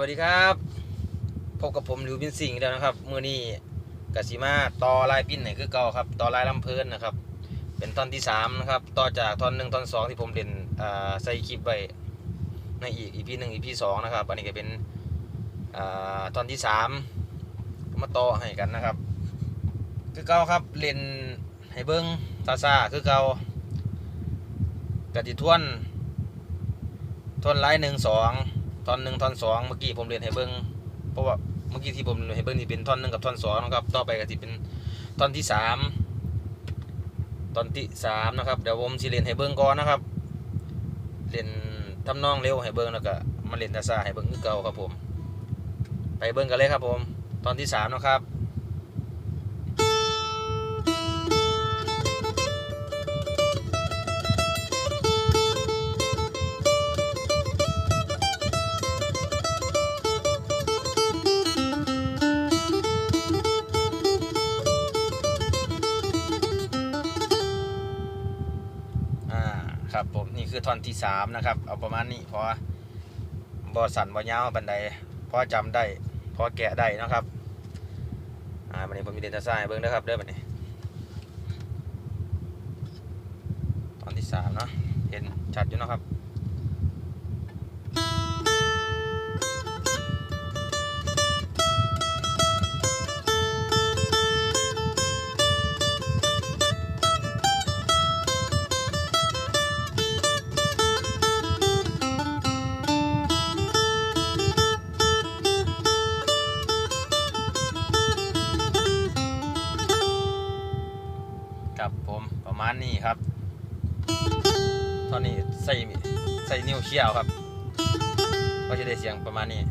วัสดีครับพบกับผมลิวบินสิงห์แล้วนะครับมือนี้กสิมาต่อลายปิ้นไหนคือเก่าครับต่อลายลำเพลินนะครับ เป็นท่อนที่สามนะครับต่อจากท่อนหนึ่งท่อนสองที่ผมเล่นใส่คลิปไว้ในอีกอีพีหนึ่งอีพีสองนะครับอันนี้ก็เป็นอ่าท่อนที่สามมาต่อให้กันนะครับ คือเก่าครับเล่นให้เบิ้งซาซาคือเก่ากติทวนท่อนไลน์หนึ่งสอง ท่อนหนึ่งท่อนสองเมื่อกี้ผมเรียนให้เบิ้งเพราะว่าเมื่อกี้ที่ผมเรียนให้เบิ้งนี่เป็นท่อนหนึ่งกับท่อนสองนะครับ ต่อไปก็จะเป็นท่อนที่สามท่อนที่สามนะครับเดี๋ยวผมสิเรียนให้เบิ้งก่อนนะครับเรียนทำนองเร็วให้เบิ้งแล้วก็มาเรียนตาซาให้เบิ้งคือเก่าครับผม ไปเบิ้งกันเลยครับผม ตอนที่สามนะครับ ครับผมนี่คือท่อนที่สามนะครับ เอาประมาณนี้พอบอสันบอยาวบันไดพอจำได้พอแกะได้นะครับอ่าบันนี้ผมมีเดนตาซ่าเบิ้งนะครับเด้อบันนี้ตอนที่สามเนาะเห็นชัดอยู่นะครับ มาณนี้ครับตอนนี้ใส่ใส่นิ้วเขี้ยวครับ ก็จะได้เสียงประมาณนี้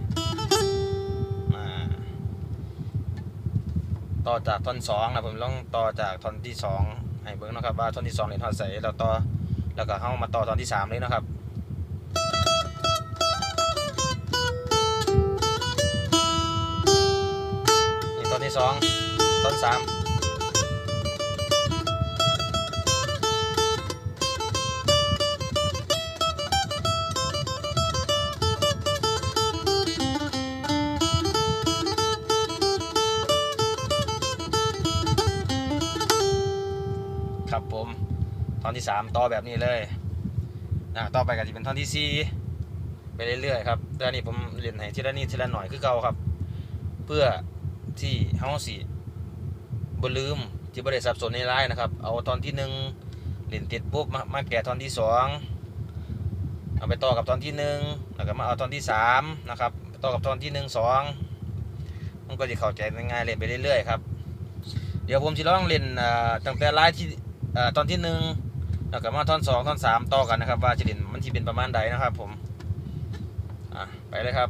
อ่าต่อจากท่อนสองนะผมต้องต่อจากท่อนที่สองให้เบิ้งนะครับว่าท่อนที่สองเนี่ยท่อนใส่แล้วต่อแล้วก็เข้ามาต่อท่อนที่สามเลยนะครับนี่ท่อนที่สองท่อนสาม ครับผมท่อนที่ 3 ต่อแบบนี้เลยนะต่อไปก็จะเป็นท่อนที่ 4 ไปเรื่อยๆครับแต่อันนี้ผมเรียนให้ทีละนิดทีละหน่อยคือเก่าครับ เพื่อที่เฮาสิบ่ลืมที่บ่ได้สับสนในไลน์นะครับ เอาตอนที่1เล่นติดปุ๊บมามาแกะตอนที่ 2 เอาไปต่อกับตอนที่1แล้วก็มาเอาตอนที่3นะครับต่อกับตอนที่ 1 2 มันก็จะเข้าใจง่ายๆเล่นไปเรื่อยๆครับเดี๋ยวผมจะลองเล่นตั้งแต่ไลน์ที่ อ่าตอนที่หนึ่งแล้วก็มาท่อนสองท่อนสามต่อกันนะครับ ว่าจะเด่นมันที่เป็นประมาณใดนะครับ ผม อะไปเลยครับ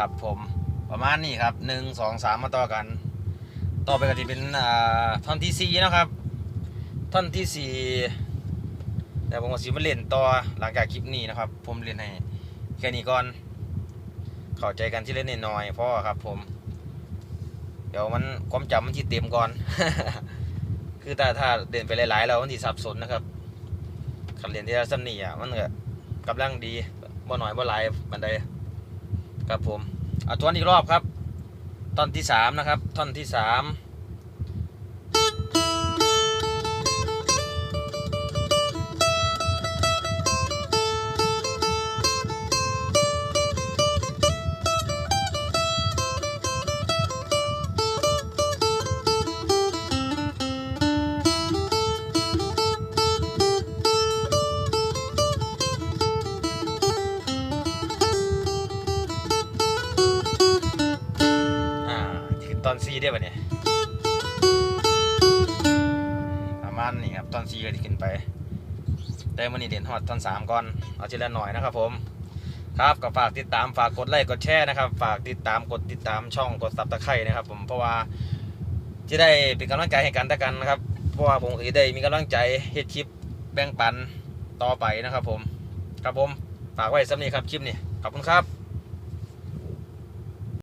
ครับผมประมาณนี้ครับหนึ่งสองสามมาต่อกัน ต่อไปก็จะเป็นอ่าท่อนที่สี่นะครับ ท่อนที่สี่แต่ผมก็สิมาเล่นต่อหลังจากคลิปนี้นะครับ ผมเล่นให้แค่นี้ก่อนเข้าใจกันที่เล่นน้อยๆเพราะครับ ผม เดี๋ยวมันความจำมันที่เต็มก่อน คือถ้าถ้าเดินไปหลายๆเรามันที่สับสนนะครับคันเรียนที่ละซ้ำนี่อะมันก็กำลังดีบ่หน่อยบ่หลายบันได ครับผมเอาทวนอีกรอบครับ ท่อนที่สามนะครับ ท่อนที่สาม ได้ปะเนี่ยประมาณนี้ครับตอนสี่ก็จขึ้นไป แต่มันนี่เด่นหอดตอนสามก่อน เอาทีละหน่อยนะครับผม ครับก็ฝากติดตามฝากกดไลค์กดแชร์นะครับ ฝากติดตามกดติดตามช่องกดซับตะไคร่นะครับ ผมเพราะว่าจะได้เป็นกำลังใจให้กันและกันนะครับ เพราะว่าผมก็จะได้มีกำลังใจเฮ็ดคลิปแบ่งปันต่อไปนะครับผม ครับผมฝากไว้สำนีครับคลิปนี้ขอบคุณครับ